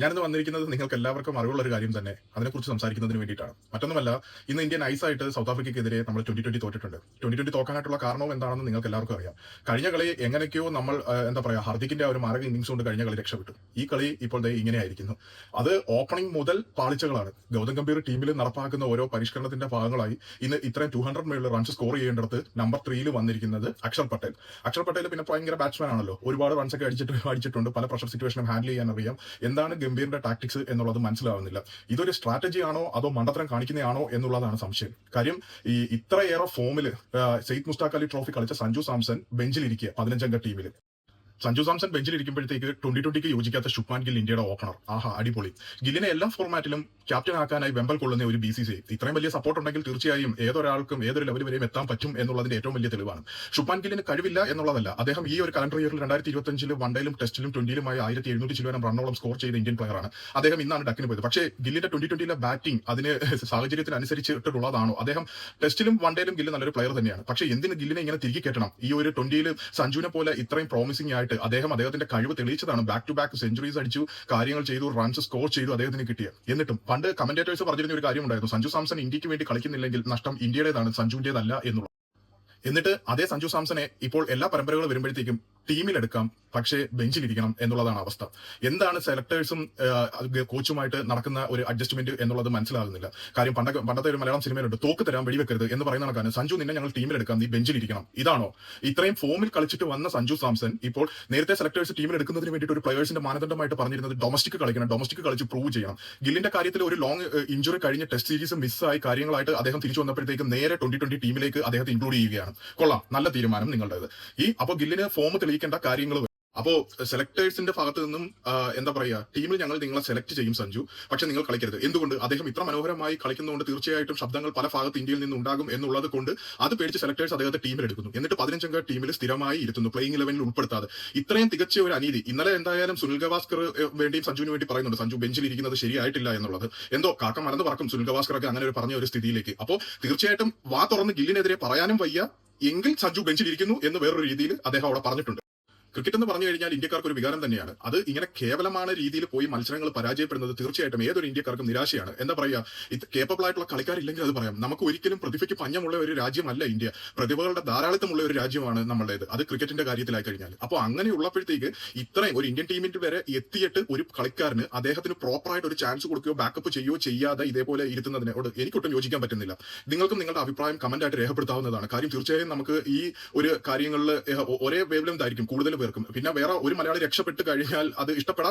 ഞാനിന്ന് വന്നിരിക്കുന്നത് നിങ്ങൾക്ക് എല്ലാവർക്കും അറിവുള്ള ഒരു കാര്യം തന്നെ അതിനെക്കുറിച്ച് സംസാരിക്കുന്നതിന് വേണ്ടിയിട്ടാണ്. മറ്റൊന്നുമല്ല ഇന്ന് ഇന്ത്യൻ ഐസായിട്ട് സൗത്ത് ആഫ്രിക്കയ്ക്കെതിരെ നമ്മൾ ട്വന്റി ട്വന്റി തോറ്റിട്ടുണ്ട്. ട്വന്റി ട്വന്റി തോക്കാനായിട്ടുള്ള കാരണവും എന്താണെന്ന് നിങ്ങൾക്ക് എല്ലാവർക്കും അറിയാം. കഴിഞ്ഞ കളി എങ്ങനെയൊക്കെയോ നമ്മൾ എന്താ പറയുക ഹർദിക്കിന്റെ ഒരു മാരക ഇന്നിംഗ്സ് കൊണ്ട് കഴിഞ്ഞ കളി രക്ഷപ്പെട്ടു. ഈ കളി ഇപ്പോൾ ഇങ്ങനെയായിരിക്കുന്നു. അത് ഓപ്പണിംഗ് മുതൽ പാളിച്ചകളാണ്. ഗൗതം ഗംഭീർ ടീമിൽ നടപ്പാക്കുന്ന ഓരോ പരിഷ്കരണത്തിന്റെ ഭാഗങ്ങളായി ഇന്ന് ഇത്രയും ടു ഹൺഡ്രഡ് മേളിൽ റൺസ് സ്കോർ ചെയ്യേണ്ടത് നമ്പർ ത്രീയിൽ വന്നിരിക്കുന്നത് അക്ഷർ പട്ടേൽ. അക്ഷർ പട്ടേൽ പിന്നെ ഭയങ്കര ബാറ്റ്സ്മാൻ ആണല്ലോ. ഒരുപാട് റൺസ് ഒക്കെ അടിച്ചിട്ട് അടിച്ചിട്ടുണ്ട്. പല പ്രഷർ സിറ്റുവേഷനും ഹാൻഡിൽ ചെയ്യാൻ അറിയാം. എന്താണ് ഗംഭീറിന്റെ ടാക്ടിക്സ് എന്നുള്ളത് മനസ്സിലാവുന്നില്ല. ഇതൊരു സ്ട്രാറ്റജി ആണോ? അതോ മണ്ടത്തരം കാണിക്കുന്നതാണോ എന്നുള്ളതാണ് സംശയം. കാര്യം ഈ ഇത്രയേറെ ഫോമിൽ സെയ്ദ് മുസ്താഖ് അലി ട്രോഫി കളിച്ച സഞ്ജു സാംസൺ ബെഞ്ചിലിരിക്കുക പതിനഞ്ചംഗ ടീമിൽ സഞ്ജു സാംസൺ ബെഞ്ചിലിരിക്കുമ്പോഴത്തേക്ക് ട്വന്റി ട്വന്റിക്ക് യോജിക്കാത്ത ശുഭ്മാൻ ഗിൽ ഇന്ത്യയുടെ ഓപ്പണർ. ആഹാ അടിപൊളി. ഗില്ലിനെ എല്ലാ ഫോർമാറ്റിലും ക്യാപ്റ്റൻ ആക്കാനായി വെമ്പൽ കൊള്ളുന്ന ഒരു ബി സി സി ഇത്രയും വലിയ സപ്പോർട്ട് ഉണ്ടെങ്കിൽ തീർച്ചയായും ഏതൊരാൾക്കും ഏതൊരു ലെവൽ വരെയും എത്താൻ പറ്റും എന്നുള്ളതിന്റെ ഏറ്റവും വലിയ തെളിവാണ്. ശുഭ്മാൻ ഗില്ലിന് കഴിവില്ല എന്നുള്ളതല്ല. അദ്ദേഹം ഈ ഒരു കലണ്ടർ ഇയറിൽ രണ്ടായിരത്തി ഇരുപത്തഞ്ചിൽ വണ്ടയിലും ടെസ്റ്റിലും ട്വന്റിയിലുമായി ആയിരത്തി എഴുന്നൂറ്റി ചിലവനം റണ്ണോളം സ്കോർ ചെയ്ത ഇന്ത്യൻ പ്ലെയറാണ് അദ്ദേഹം ഇന്നാണ് ഡക്കിന് പോയത്. പക്ഷേ ഗില്ലിന്റെ ട്വന്റി ട്വന്റിയിലെ ബാറ്റിംഗ് അതിന് സാഹചര്യത്തിനനുസരിച്ചിട്ടുള്ളതാണോ അദ്ദേഹം ടെസ്റ്റിലും വണ്ടയിലും ഗില്ല് നല്ലൊരു പ്ലെയർ തന്നെയാണ്. പക്ഷേ എന്തിന് ഗില്ലിനെ ഇങ്ങനെ തിരികെ കെട്ടണം ഈ ഒരു ട്വന്റിയിൽ സഞ്ജുവിനെ പോലെ ഇത്രയും പ്രോമിസിംഗ് ആയിട്ട് അദ്ദേഹം അദ്ദേഹത്തിന്റെ കഴിവ് തെളിയിച്ചതാണ്. ബാക്ക് ടു ബാക്ക് സെഞ്ചുറീസ് അടിച്ചു കാര്യങ്ങൾ ചെയ്തു റൺസ് സ്കോർ ചെയ്തു അദ്ദേഹത്തിന് കിട്ടിയ എന്നിട്ടും പണ്ട് കമന്റേറ്റേഴ്സ് പറഞ്ഞിരുന്ന ഒരു കാര്യം ഉണ്ടായിരുന്നു സഞ്ജു സാംസൺ ഇന്ത്യയ്ക്ക് വേണ്ടി കളിക്കുന്നില്ലെങ്കിൽ നഷ്ടം ഇന്ത്യയുടേതാണ് സഞ്ജുവിന്റേതല്ല എന്നുള്ളത്. എന്നിട്ട് അതേ സഞ്ജു സാംസനെ ഇപ്പോൾ എല്ലാ പരമ്പരകളും വരുമ്പോഴത്തേക്കും ടീമിലെടുക്കാം പക്ഷേ ബെഞ്ചിലിരിക്കണം എന്നുള്ളതാണ് അവസ്ഥ. എന്താണ് സെലക്ടേഴ്സും കോച്ചുമായിട്ട് നടക്കുന്ന ഒരു അഡ്ജസ്റ്റ്മെന്റ് എന്നുള്ളത് മനസ്സിലാകുന്നില്ല. കാര്യം പണ്ടൊക്കെ പണ്ടത്തെ ഒരു മലയാളം സിനിമയിലുണ്ട് തോക്ക് തരാൻ വെടിവെക്കരുത് എന്ന് പറയുന്ന കണക്കാണ്. സഞ്ജു നിന്നെ ഞങ്ങൾ ടീമിലെടുക്കാം നീ ബെഞ്ചിലിരിക്കണം. ഇതാണോ? ഇത്രയും ഫോമിൽ കളിച്ചിട്ട് വന്ന സഞ്ജു സാംസൺ ഇപ്പോൾ നേരത്തെ സെലക്ടേഴ്സ് ടീമിലെടുക്കുന്നതിന് വേണ്ടിയിട്ട് ഒരു പ്ലെയേഴ്സിന്റെ മാനദണ്ഡമായിട്ട് പറഞ്ഞിരുന്നത് ഡൊമസ്റ്റിക് കളിക്കണം ഡൊമസ്റ്റിക് കളിച്ച് പ്രൂവ് ചെയ്യണം. ഗില്ലിന്റെ കാര്യത്തിൽ ഒരു ലോങ് ഇഞ്ചുറി കഴിഞ്ഞ ടെസ്റ്റ് സീരീസ് മിസ്സായി കാര്യങ്ങളായിട്ട് അദ്ദേഹം തിരിച്ചു വന്നപ്പോഴത്തേക്കും നേരെ ട്വന്റി ട്വന്റി ടീമിലേക്ക് അദ്ദേഹത്തെ ഇൻക്ലൂഡ് ചെയ്യുകയാണ്. കൊള്ളാം നല്ല തീരുമാനം നിങ്ങളുടേത്. ഈ അപ്പോൾ ഗില്ലിന് ഫോം തെളിയിക്കേണ്ട കാര്യങ്ങൾ അപ്പോ സെലക്ടേഴ്സിന്റെ ഭാഗത്ത് നിന്നും എന്താ പറയാ ടീമിൽ ഞങ്ങൾ നിങ്ങളെ സെലക്ട് ചെയ്യും സഞ്ജു. പക്ഷെ നിങ്ങൾ കളിക്കരുത്. എന്തുകൊണ്ട്? അദ്ദേഹം ഇത്ര മനോഹരമായി കളിക്കുന്നതുകൊണ്ട് തീർച്ചയായിട്ടും ശബ്ദങ്ങൾ പല ഭാഗത്ത് ഇന്ത്യയിൽ നിന്ന് ഉണ്ടാകും എന്നുള്ളത് കൊണ്ട് അത് പേടിച്ച് സെലക്ടേഴ്സ് അദ്ദേഹത്തെ ടീമിൽ എടുക്കുന്നു. എന്നിട്ട് പതിനഞ്ചംഗ ടീമിൽ സ്ഥിരമായി ഇരുത്തുന്നു പ്ലേയിങ് ഇലവനിൽ ഉൾപ്പെടുത്താതെ. ഇത്രയും തികച്ച ഒരു അനീതി. ഇന്നലെ എന്തായാലും സുനിൽ ഗവാസ്കർ വേണ്ടിയും സഞ്ജുവിന് വേണ്ടി പറയുന്നുണ്ട് സഞ്ജു ബെഞ്ചിൽ ഇരിക്കുന്നത് ശരിയായിട്ടില്ല എന്നുള്ളത്. എന്തോ കാക്ക മറന്ന് പറക്കും സുനിൽ ഗവാസ്കർ ഒക്കെ അങ്ങനെ ഒരു പറഞ്ഞ ഒരു സ്ഥിതിയിലേക്ക്. അപ്പോൾ തീർച്ചയായിട്ടും വാ തുറന്ന് ഗില്ലിനെതിരെ പറയാനും വയ്യ. എങ്കിൽ സഞ്ജു ബെഞ്ചിലിരിക്കുന്നു എന്ന് വേറൊരു രീതിയിൽ അദ്ദേഹം അവിടെ പറഞ്ഞിട്ടുണ്ട്. ക്രിക്കറ്റ് എന്ന് പറഞ്ഞു കഴിഞ്ഞാൽ ഇന്ത്യക്കാർക്ക് ഒരു വികാരം തന്നെയാണ്. അത് ഇങ്ങനെ കേവലമാണ് രീതിയിൽ പോയി മത്സരങ്ങൾ പരാജയപ്പെടുന്നത് തീർച്ചയായിട്ടും ഏതൊരു ഇന്ത്യക്കാർക്കും നിരാശയാണ്. എന്താ പറയാ ഇത് കേപ്പബിൾ ആയിട്ടുള്ള കളിക്കാരില്ലെങ്കിൽ അത് പറയാം. നമുക്ക് ഒരിക്കലും പ്രതിഭയ്ക്ക് പഞ്ഞമുള്ള ഒരു രാജ്യമല്ല ഇന്ത്യ. പ്രതിഭകളുടെ ധാരാളിത്തമുള്ള ഒരു രാജ്യമാണ് നമ്മളുടേത്. അത് ക്രിക്കറ്റിന്റെ കാര്യത്തിലായി കഴിഞ്ഞാൽ. അപ്പോൾ അങ്ങനെ അങ്ങനെയുള്ളപ്പോഴത്തേക്ക് ഇത്രയും ഒരു ഇന്ത്യൻ ടീമിന്റെ വരെ എത്തിയിട്ട് ഒരു കളിക്കാരന് അദ്ദേഹത്തിന് പ്രോപ്പറായിട്ട് ഒരു ചാൻസ് കൊടുക്കുകയോ ബാക്കപ്പ് ചെയ്യുകയോ ചെയ്യാതെ ഇതേപോലെ ഇരുത്തുന്നതിനോട് എനിക്കൊട്ടും യോജിക്കാൻ പറ്റുന്നില്ല. നിങ്ങൾക്കും നിങ്ങളുടെ അഭിപ്രായം കമന്റ് ആയിട്ട് രേഖപ്പെടുത്താവുന്നതാണ്. കാര്യം തീർച്ചയായും നമുക്ക് ഈ ഒരു കാര്യങ്ങളിൽ ഒരേ വേവ് ലെങ്ത് ആയിരിക്കും കൂടുതൽ പേർക്കും. പിന്നെ വേറെ ഒരു മലയാളി രക്ഷപ്പെട്ട് കഴിഞ്ഞാൽ അത് ഇഷ്ടപ്പെടാത്ത